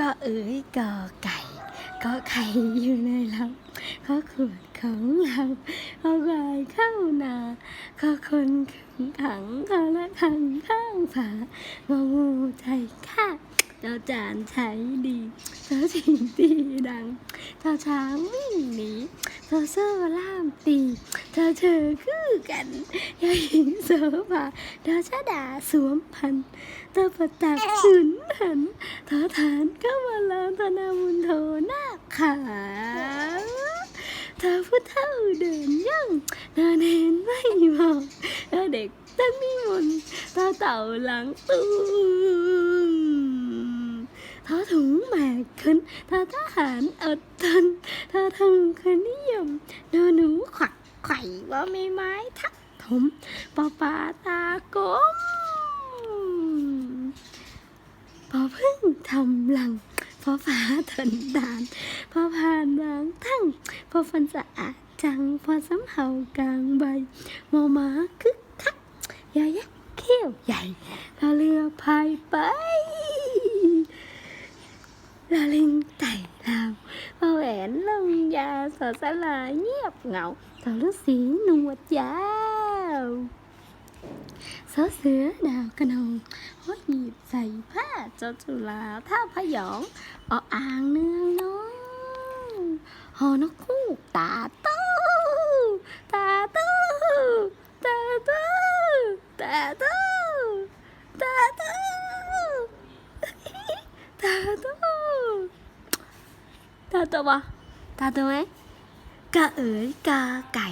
ก็เอ๋ยกอไก่ ก็ไข่อยู่ในลำก็ขวดของเราก็ควายเข้านาก็คนขึงขังก็ละขังข้างฝางองูใจข้าเจ้าจานใช้ดีเจ้าชิงตีดังเจ้าช้างวิ่งหนีเจ้าโซ่ล่ามตี เจ้าเธอคือกันยาหญิงโสภาเจ้าชะดาสวมพันเจ้าประตักขืนหันเธอฐานก็มาลามธนามุนโทนาขาเธอผู้เท่าเดินย่องเธอเนนไม่มองเธอเด็กตั้งนิมนต์เธอเต่าหลังตูมเธอถุงแหมกขึ้นเธอทหารอดทนเธอทำคนนิยมโดนหนูขวัก ข่ว่าไม่ไม้ทักถมปอปาตากลมพอพึ่งทำหลังพอฟ้าทันดาน พอผ่านบางทั้งพอฟันสะอาดจัง พอสำเฮากลางใบมอมาคึกคักยายักเขี้ยวใหญ่เราเรือพายไปลาลิงไต่ลาวพอแหวนลงยาสอสลายเงียบเหงาสอฤาษีหนวดยาวสอเสือดาวกระนองห้อยหยีบใส่ผ้าเจ้าจุฬาท่าพยองออ่างเนืองน้องหอนกคู่ตาโต้ตาโต้ตาโต้ตาโต้ตาโต้ตาโตตาโตปะตาโตไหม กาเอ๋ยกาไก่